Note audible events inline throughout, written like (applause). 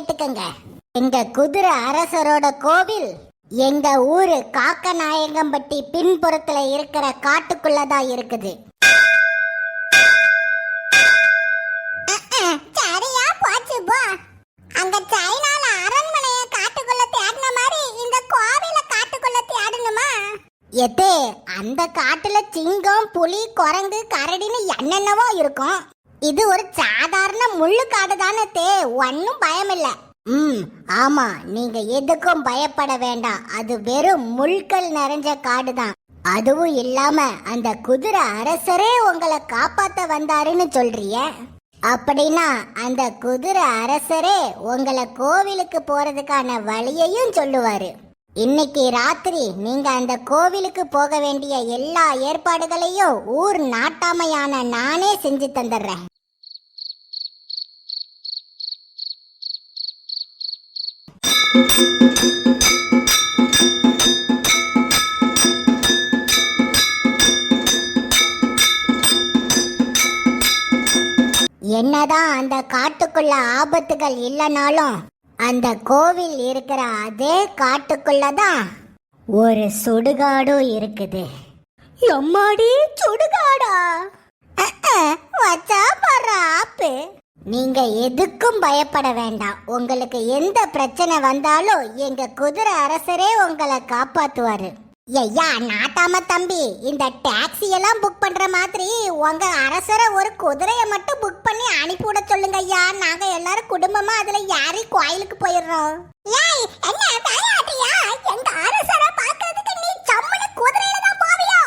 கேட்டுக்கங்க. எங்க குதிரை அரசரோட கோவில் எங்க ஊரு காக்கநாயகம்பட்டி பின்புறத்துல இருக்கிற காட்டுக்குள்ளதான் இருக்குது. சரியா போச்சு போ. அங்க சைனால அரண்மனைய காட்டுக்குள்ள தேடின மாதிரி இந்த கோவில காட்டுக்குள்ள தேடணுமா? எத்தே அந்த காட்டுல சிங்கம் புலி குரங்கு கரடின்னு என்னென்னவோ இருக்கும். இது ஒரு சாதாரண முள்ளு காடு தானே தே ஒன்னும் பயம் இல்ல ம் ஆமா. நீங்க எதுக்கும் பயப்பட வேண்டாம். அது வெறும் முள்கள் நிறைஞ்ச காடு தான் அதுவும் இல்லாம அந்த குதிரை அரசரே உங்களை காப்பாத்த வந்தாருன்னு சொல்றிய? அப்படின்னா அந்த குதிரை அரசரே உங்களை கோவிலுக்கு போறதுக்கான வழியையும் சொல்லுவாரு. இன்னைக்கு ராத்திரி நீங்க அந்த கோவிலுக்கு போக வேண்டிய எல்லா ஏற்பாடுகளையும் ஊர் நாட்டாமையான நானே செஞ்சு தந்துடுறேன். என்னதான் அந்த காட்டுக்குள்ள ஆபத்துகள் இல்லைனாலும் அந்த கோவில் இருக்கிற அதே காட்டுக்குள்ளதான் ஒரு சுடுகாடும் இருக்குது. எம்மாடி சுடுகாடா? வச்சா பாரு ஆப்பு. நீங்க எதுக்கும் பயப்பட வேண்டாம். உங்களுக்கு எந்த பிரச்சனை வந்தாலும் எங்க குதிரை அரசரே உங்களை காப்பாத்துவாரு. ஐயா நாட்டாம தம்பி இந்த டாக்ஸி எல்லாம் புக் பண்ற மாதிரி உங்க அரசரை ஒரு குதிரையை மட்டும் புக் பண்ணி அனுப்பி விட சொல்லுங்க ஐயா. நாங்க எல்லாரும் குடும்பமா அதுல யாரி கோயிலுக்கு போயிடுறோம். ஏய் என்ன விளையாட்டியா எங்க அரசரை பார்க்கிறதுக்கு நீ சம்மன குதிரையில தான் போவியா?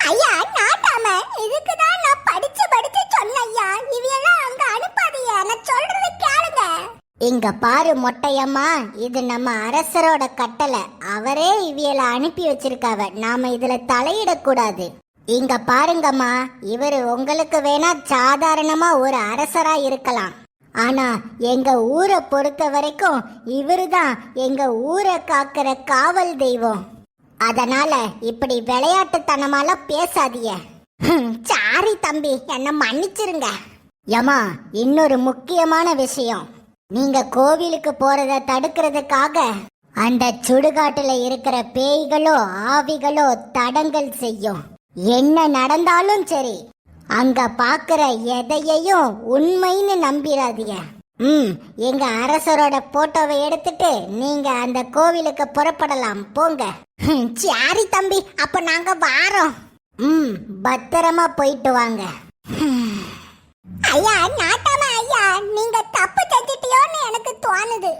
ஐயா நாட்டாம இதுக்கு தான் நான் படிச்சு படிச்சு சொன்னேன் ஐயா. இவையெல்லாம் அங்க அனுப்பாதீங்க. நான் சொல்றதை கேளுங்க. இங்க பாரு மொட்டையம்மா இது நம்ம அரசரோட கட்டளை. அவரே இவியல அனுப்பி வச்சிருக்காவ. நாம இதுல தலையிடக்கூடாது. இங்க பாருங்கம்மா இவர் உங்களுக்கு வேணா சாதாரணமா ஒரு அரசரா இருக்கலாம். ஆனா எங்க ஊரை பொறுத்த வரைக்கும் இவருதான் எங்க ஊரை காக்கிற காவல் தெய்வம். அதனால இப்படி விளையாட்டுத்தனமாலாம் பேசாதீங்க. சாரி தம்பி என்ன மன்னிச்சிருங்க. ஏமா இன்னொரு முக்கியமான விஷயம். நீங்க கோவிலுக்கு போறத தடுக்கிறதுக்காக அந்த சுடுகாட்டுல இருக்கிற பேய்களோ ஆவிகளோ தடங்கல் செய்யும். என்ன நடந்தாலும் சரி அங்க பாக்குற எதையையும் உண்மைன்னு நம்பிராதீங்க ம் எங்க அரசரோட போட்டோவை எடுத்துட்டு நீங்க அந்த கோவிலுக்கு புறப்படலாம். போங்க. சாரி சரி தம்பி அப்ப நாங்க வாரோம். ம் பத்திரமா போயிட்டு வாங்க. ஐயா நான் நீங்க தப்பு செஞ்சிட்டியோன்னு எனக்கு தோணுது.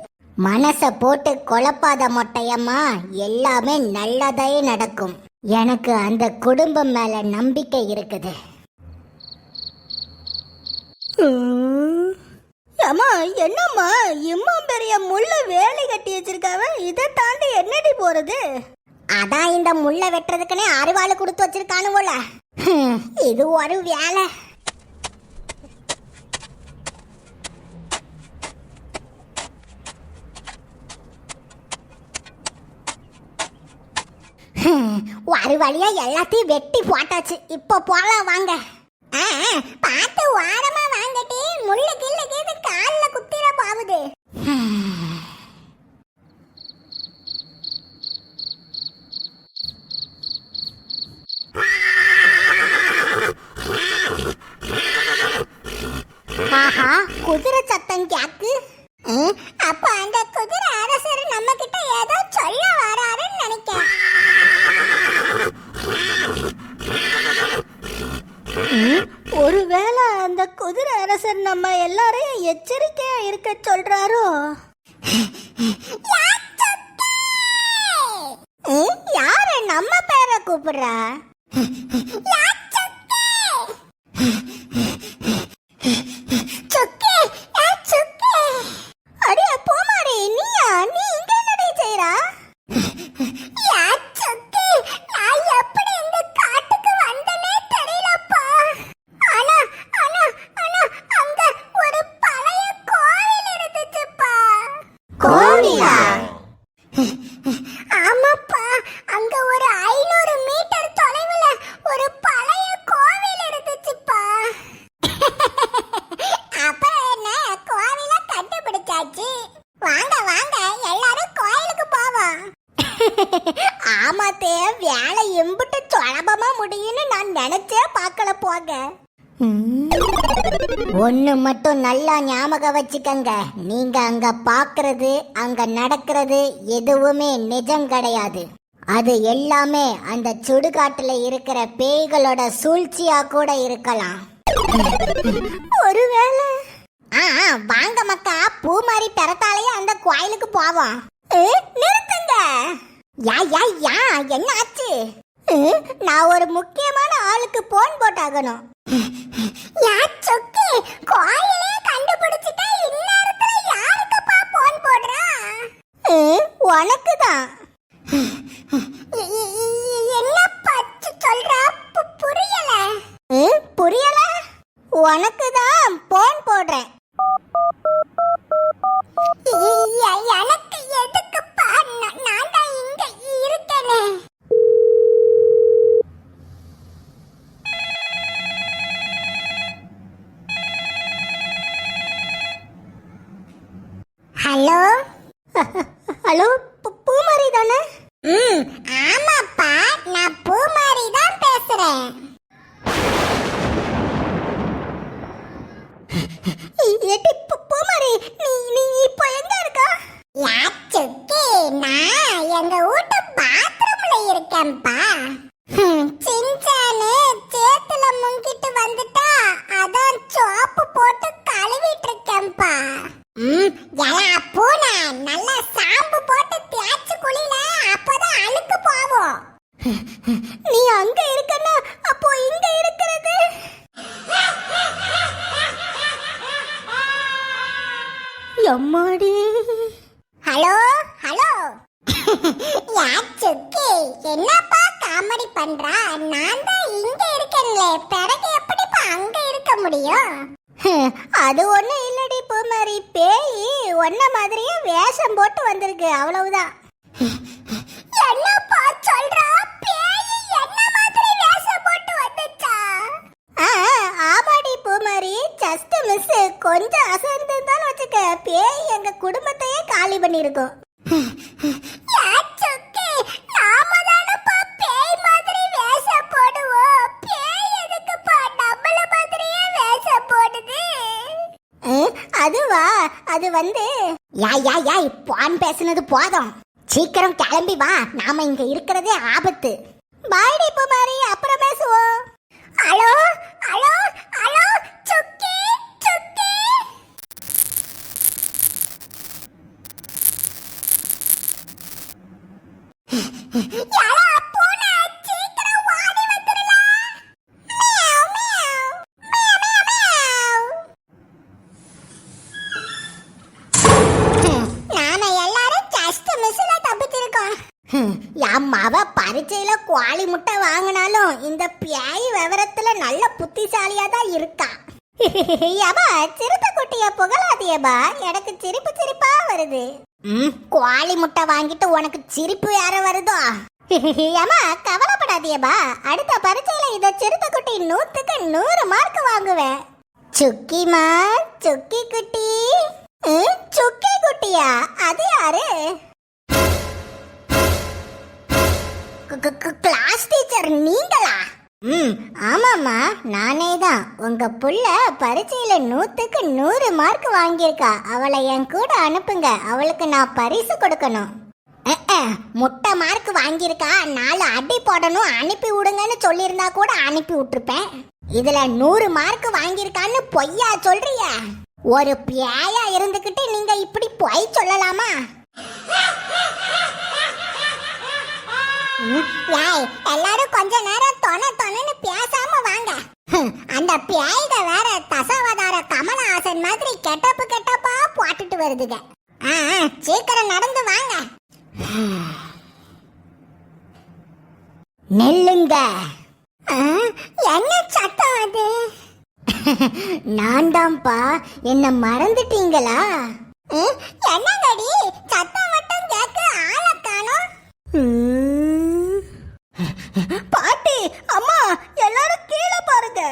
மனச போட்டு குழப்பாத மொட்டையம்மா எல்லாமே நல்லதே நடக்கும். எனக்கு அந்த குடும்பம் மேல நம்பிக்கை இருக்குது. அம்மா என்னம்மா இம்மா பெரிய முள்ள வேலி கட்டி வச்சிருக்காவ? இதை தாண்டி என்னடி போறது? அதான் இந்த முள்ள வெட்டுறதுக்குன்னே அருவாள் கொடுத்து வச்சிருக்கானு போல இது ஒரு வேலை. ஒரு வழியா எல்லாத்தையும் வெட்டி போட்டாச்சு. இப்போ போலாம் வாங்க. பார்த்து வாரமா வாங்கட்டி முள்ள கீழே கீது கால்ல குத்திர பாவுது. ஆஹா குதிரை சத்தம் கேக்கு ம், அப்ப அந்த குதிரை அரசர் நம்ம கிட்ட ஏதோ சொல்ல வராருன்னு நினைக்கிறேன் ஒருவேளை அந்த குதிரை அரசர் நம்ம எல்லாரையும் எச்சரிக்கையா இருக்க சொல்றாரோ? யாரு நம்ம பேரை கூப்பிடுறா? முடியும்னு நான் நினைச்சே பார்க்கல போங்க. ஒண்ணு மட்டும் நல்லா ஞாபகம் வச்சுக்கங்க. நீங்க அங்க பாக்குறது அங்க நடக்கிறது எதுவுமே நிஜம் கிடையாது. அது எல்லாமே அந்த சுடுகாட்டுல இருக்கிற பேய்களோட சூழ்ச்சியா கூட இருக்கலாம். ஒருவேளை. ஆ வாங்க மக்கா. பூ மாதிரி பிறத்தாலேயே அந்த கோயிலுக்கு போவோம். நிறுத்துங்க. யா யா யா என்ன ஆச்சு? நான் ஒரு முக்கியமான ஆளுக்கு போன் போட்டாகணும். நீ அங்க இருக்கனா? அப்போ இங்க இருக்கிறது? எம்மாடி? Hello hello. யாச்சுக்கி என்னப்பா காமெடி பண்றா? நான் தான் இங்க இருக்கேன்ல. பிறகு எப்படிப்பா அங்க இருக்க முடியும்? அது ஒண்ணு இல்லடி பூமாரி. பேய் ஒன்ன மாதிரியே வேஷம் போட்டு வந்திருக்கு. அவ்வளவுதான். என்னப்பா ஆமாடி ஜஸ்ட் மிஸ் கொஞ்சம் அசந்திருந்தாலும் வச்சுக்க. பேய் எங்க குடும்பத்தையே காலி பண்ணிருக்கோம். அதுவா? அது வந்து யா யா யா பான் பேசுனது போதும். சீக்கிரம் கிளம்பி வா. நாம இங்க இருக்கிறதே ஆபத்து. பாய்டி பூமாரி. மாதிரி அம்மாவ பரீட்சையில குவாலி முட்டை வாங்கினாலும் இந்த பியாய் விவரத்துல நல்ல புத்திசாலியா தான் இருக்கா (laughs) ஏபா சிறுத்தை குட்டிய புகழாதியபா எனக்கு சிரிப்பு சிரிப்பா வருது. ம்? கோழி முட்டை வாங்கிட்டு உனக்கு சிரிப்பு யார வருதோ? (laughs) ஏமா கவலைப்படாதியபா அடுத்த பரீட்சையில இத சிறுத்தை குட்டி நூத்துக்கு நூறு மார்க் வாங்குவேன். சுக்கிமா சுக்கி குட்டி. சுக்கி குட்டியா? அது யாரு? கிளாஸ் டீச்சர் நீங்களா? ம் ஆமாம்மா. நானே தான். உங்க புள்ள பரீட்சையில நூத்துக்கு நூறு மார்க் வாங்கியிருக்கா. அவளை என் கூட அனுப்புங்க. அவளுக்கு நான் பரிசு கொடுக்கணும். முட்டை மார்க் வாங்கியிருக்கா. நாலு அடி போடணும். அனுப்பி விடுங்கன்னு சொல்லியிருந்தா கூட அனுப்பி விட்டுருப்பேன். இதுல நூறு மார்க் வாங்கியிருக்கான்னு பொய்யா சொல்றிய? ஒரு பேயா இருந்துகிட்டு நீங்க இப்படி பொய் சொல்லலாமா? எல்லாரும் கொஞ்ச நேரம் தொண தொணன்னு பேசாம வாங்க. அந்த பியாய்க வேற தசாவதார கமலஹாசன் மாதிரி கெட்டப்பு கெட்டப்பா போட்டுட்டு வருதுங்க. ஆ, சீக்கிரம் நடந்து வாங்க. நெல்லுங்க. ஆ, என்ன சத்தம் அது? நான் தான்ப்பா என்ன மறந்துட்டீங்களா? என்னங்கடி சத்தம் மட்டும் கேட்க ஆளை காணோம். பாட்டி அம்மா எல்லாரும் கீழே பாருங்க.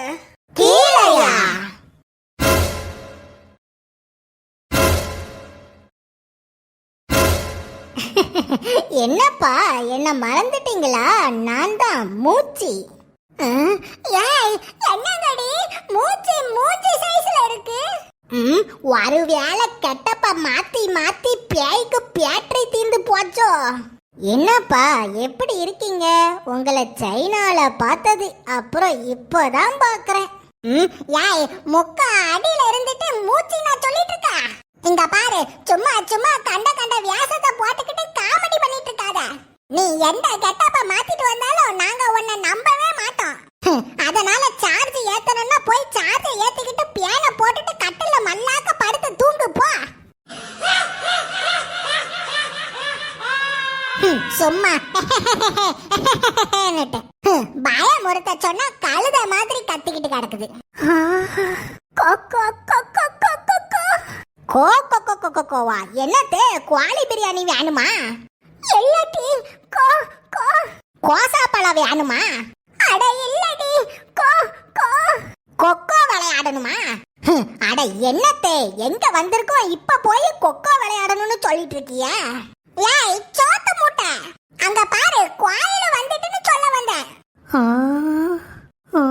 கீழையா? என்னப்பா என்ன மறந்துட்டீங்களா? நான் தான் மூச்சி. ஏய் என்னங்கடி? மூச்சி மூச்சி சைஸ்ல இருக்கு. ம் ஒரு கெட்டப்ப மாத்தி மாத்தி பேய்க்கு பேட்டரி தீந்து போச்சோ? என்னப்பா எப்படி இருக்கீங்க? உங்களை சைனால பார்த்தது அப்புறம் இப்போதான் பார்க்கறேன் ம்? யாய் முக்கா அடியில இருந்துட்டு சும்மா ஹம், பயமுறுத்த சொன்னா கழுத மாதிரி கத்திக்கிட்டு கிடக்குது. கோ, கோ, கோ, கோ, கோவா? என்னத்தே குவாலி பிரியாணி வேணுமா? இல்லடி. கோ கோ. கோசா பழம் வேணுமா? அட இல்லடி. கோ கோ. கொக்கோ விளையாடணுமா? அட என்னத்தே? எங்க வந்திருக்கோம் இப்ப போய் கொக்கோ விளையாடணும்னு சொல்லிட்டு இருக்கிய? ஏய் சோத்து மூட்டை. அந்த பாரு குவாயில வந்துட்டுன்னு சொல்ல வந்தேன். ஆ ஆ.